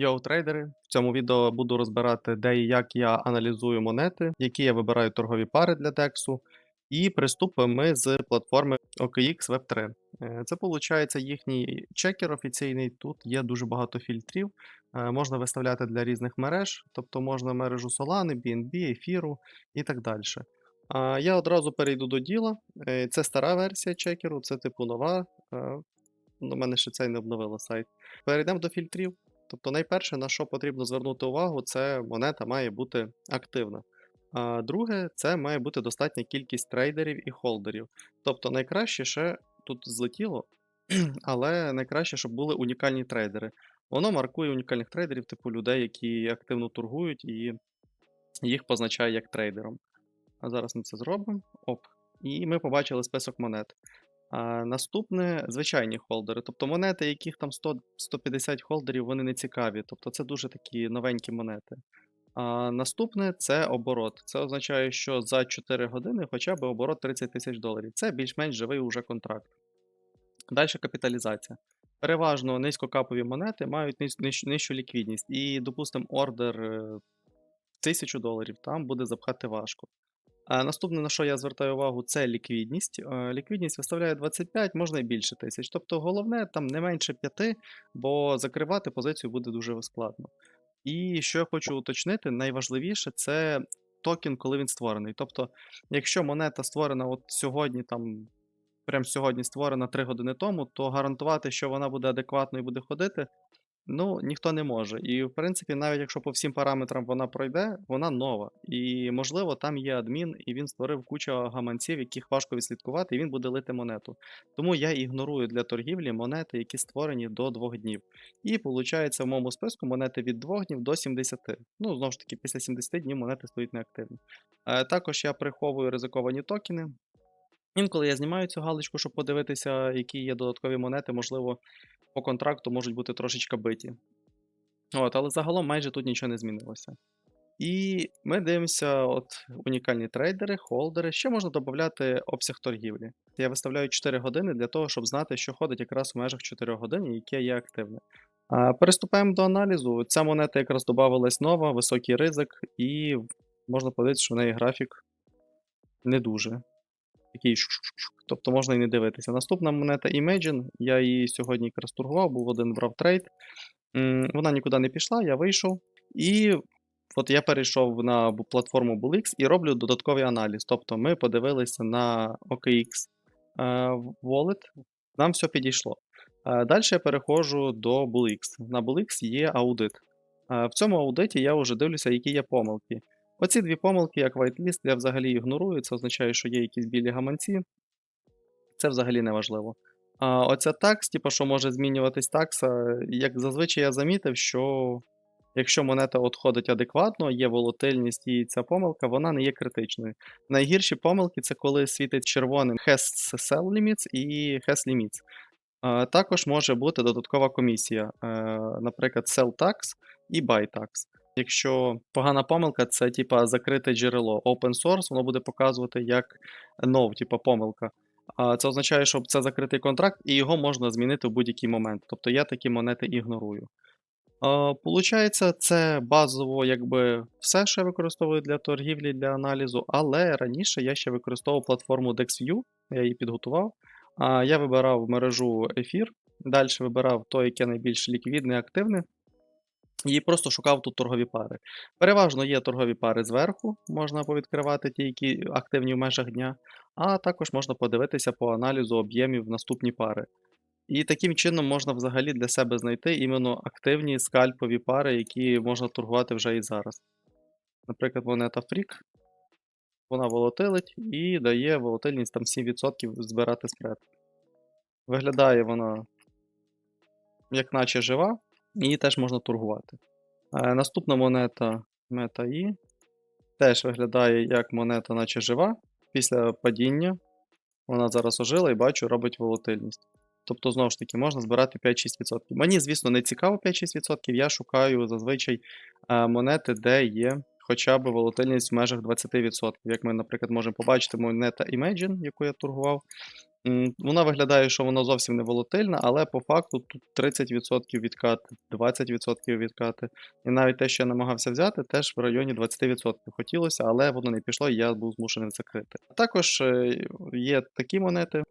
Йоу, трейдери! В цьому відео буду розбирати, де і як я аналізую монети, які я вибираю торгові пари для DEX. І приступимо ми з платформи OKX Web3. Е, Це виходить їхній чекер офіційний. Тут є дуже багато фільтрів. Е, Можна виставляти для різних мереж, тобто можна мережу Solana, BNB, ефіру і так далі. Я одразу перейду до діла. Е, Це стара версія чекеру, це типу нова. У мене ще цей не обновила сайт. Перейдемо до фільтрів. Тобто, найперше, на що потрібно звернути увагу, це монета має бути активна. А друге, це має бути достатня кількість трейдерів і холдерів. Тобто, найкраще ще тут злетіло, але найкраще, щоб були унікальні трейдери. Воно маркує унікальних трейдерів, типу людей, які активно торгують, і їх позначає як трейдером. А зараз ми це зробимо. Оп. І ми побачили список монет. А, Наступне звичайні холдери. Тобто монети, яких там 100-150 холдерів, вони не цікаві. Тобто це дуже такі новенькі монети. А Наступне це оборот. Це означає, що за 4 години хоча б оборот 30 тисяч доларів. Це більш-менш живий уже контракт. Далі капіталізація. Переважно низькокапові монети мають ниж- ниж- нижчу ліквідність. І, допустимо, ордер е, 1000 доларів там буде запхати важко. Наступне, на що я звертаю увагу, це ліквідність. Е, Ліквідність виставляє 25, можна і більше тисяч. Тобто головне там не менше 5, бо закривати позицію буде дуже складно. І що я хочу уточнити, найважливіше це токен, коли він створений. Тобто, якщо монета створена от сьогодні, там, прямо сьогодні створена 3 години тому, то гарантувати, що вона буде адекватно і буде ходити, Ну, ніхто не може. І, в принципі, навіть якщо по всім параметрам вона пройде, вона нова. І, можливо, там є адмін, і він створив кучу гаманців, яких важко відслідкувати, і він буде лити монету. Тому я ігнорую для торгівлі монети, які створені до 2 днів. І виходить, в моєму списку монети від 2 днів до 70. Ну, знову ж таки, після 70 днів монети стоять неактивні. Е, також я приховую ризиковані токени. Інколи я знімаю цю галочку, щоб подивитися, які є додаткові монети, можливо, по контракту можуть бути трошечки биті. От, але загалом майже тут нічого не змінилося. І ми дивимося, от унікальні трейдери, холдери. Ще можна додати обсяг торгівлі. Я виставляю 4 години для того, щоб знати, що ходить якраз в межах 4 годин, і яке є активне. А, Переступаємо до аналізу. Ця монета якраз додавалась нова, високий ризик, і можна подивитися, що в неї графік не дуже. Такий. Тобто можна і не дивитися. Наступна монета Imagine. Я її сьогодні якраз торгував, був один брав трейд. Вона нікуди не пішла, я вийшов. І от я перейшов на платформу BullX і роблю додатковий аналіз. Тобто ми подивилися на OKX е, Wallet, нам все підійшло. Далі я переходжу до BullX. На BullX є аудит. Е, В цьому аудиті я вже дивлюся, які є помилки. Оці дві помилки, як whitelist, я взагалі ігнорую. Це означає, що є якісь білі гаманці. Це взагалі не важливо. А оця такс, типу, що може змінюватись такса, як зазвичай я замітив, що якщо монета от ходить адекватно, є волатильність і ця помилка, вона не є критичною. Найгірші помилки це коли світить червоним has sell limits і has limits. А, Також може бути додаткова комісія, е, наприклад, sell tax і buy tax. Якщо погана помилка, це типа закрите джерело. Open source, воно буде показувати як no, типа помилка. А це означає, що це закритий контракт, і його можна змінити в будь-який момент. Тобто я такі монети ігнорую. Получається, це базово якби все, що я використовую для торгівлі, для аналізу, але раніше я ще використовував платформу DexView, я її підготував. Я вибирав мережу ефір, далі вибирав той, яке найбільш ліквідне, активне. І просто шукав тут торгові пари. Переважно є торгові пари зверху, можна повідкривати ті, які активні в межах дня, а також можна подивитися по аналізу об'ємів наступні пари. І таким чином можна взагалі для себе знайти іменно активні скальпові пари, які можна торгувати вже і зараз. Наприклад, монета Freak, вона волатилить і дає волатильність там 7% збирати спред. Виглядає вона як наче жива, її теж можна торгувати. Е, Наступна монета MetaE теж виглядає як монета, наче жива. Після падіння вона зараз ожила і бачу, робить волатильність. Тобто, знову ж таки, можна збирати 5-6%. Мені, звісно, не цікаво 5-6%, я шукаю зазвичай е, монети, де є хоча б волатильність в межах 20%. Як ми, наприклад, можемо побачити монета Imagine, яку я торгував. Вона виглядає, що вона зовсім не волатильна, але по факту тут 30% відкати, 20% відкати. І навіть те, що я намагався взяти, теж в районі 20% хотілося, але воно не пішло, і я був змушений закрити. Також е, є такі монети.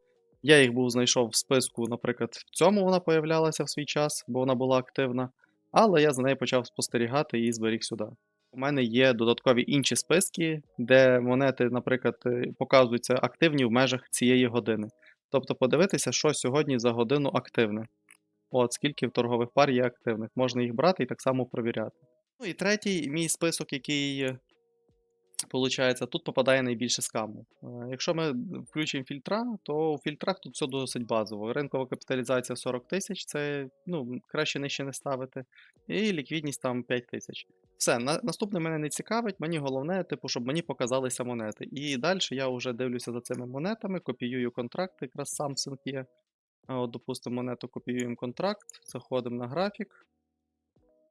Я їх був знайшов в списку, наприклад, в цьому вона появлялася в свій час, бо вона була активна. Але я за нею почав спостерігати і зберіг сюди. У мене є додаткові інші списки, де монети, наприклад, е, показуються активні в межах цієї години. Тобто подивитися, що сьогодні за годину активне. От скільки в торгових пар є активних. Можна їх брати і так само провіряти. Ну і третій мій список, який Получається, тут попадає найбільше скаму. Е, Якщо ми включимо фільтра, то у фільтрах тут все досить базово. Ринкова капіталізація 40 тисяч, це ну, краще нижче не ставити. І ліквідність там 5 тисяч. Все, на, наступне мене не цікавить, мені головне, типу, щоб мені показалися монети. І далі я вже дивлюся за цими монетами, копіюю контракти, якраз Samsung є. От, допустимо, монету копіюємо контракт, заходимо на графік.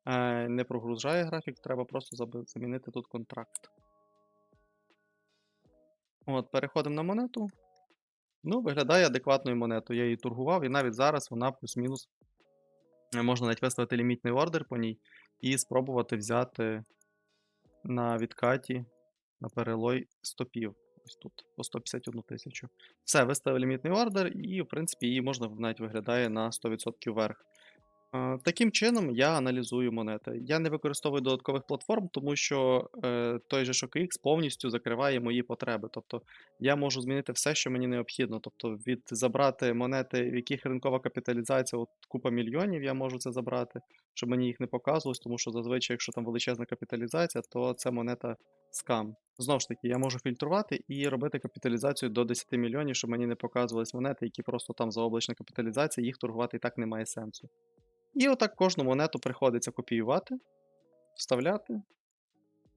Е, Не прогружає графік, треба просто замінити тут контракт. От, переходимо на монету. Ну, виглядає адекватною монетою. Я її торгував, і навіть зараз вона плюс-мінус. е, Можна навіть виставити лімітний ордер по ній і спробувати взяти на відкаті на перелой стопів. Ось тут, по 151 тисячу. Все, виставив лімітний ордер, і, в принципі, її можна навіть виглядає на 100% вверх. Е, Таким чином я аналізую монети. Я не використовую додаткових платформ, тому що е, той же ShockX повністю закриває мої потреби. Тобто я можу змінити все, що мені необхідно. Тобто від забрати монети, в яких ринкова капіталізація, от купа мільйонів, я можу це забрати, щоб мені їх не показувалось, тому що зазвичай, якщо там величезна капіталізація, то це монета скам. Знову ж таки, я можу фільтрувати і робити капіталізацію до 10 мільйонів, щоб мені не показувались монети, які просто там заоблачна капіталізація, їх торгувати і так немає сенсу. І отак кожну монету приходиться копіювати, вставляти,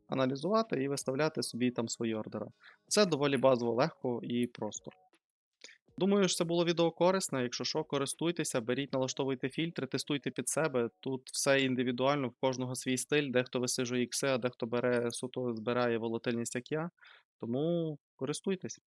аналізувати і виставляти собі там свої ордера. Це доволі базово легко і просто. Думаю, що це було відео корисне. Якщо що, користуйтеся, беріть, налаштовуйте фільтри, тестуйте під себе. Тут все індивідуально, в кожного свій стиль, дехто висижує ікси, а дехто бере суто збирає волатильність, як я. Тому користуйтесь.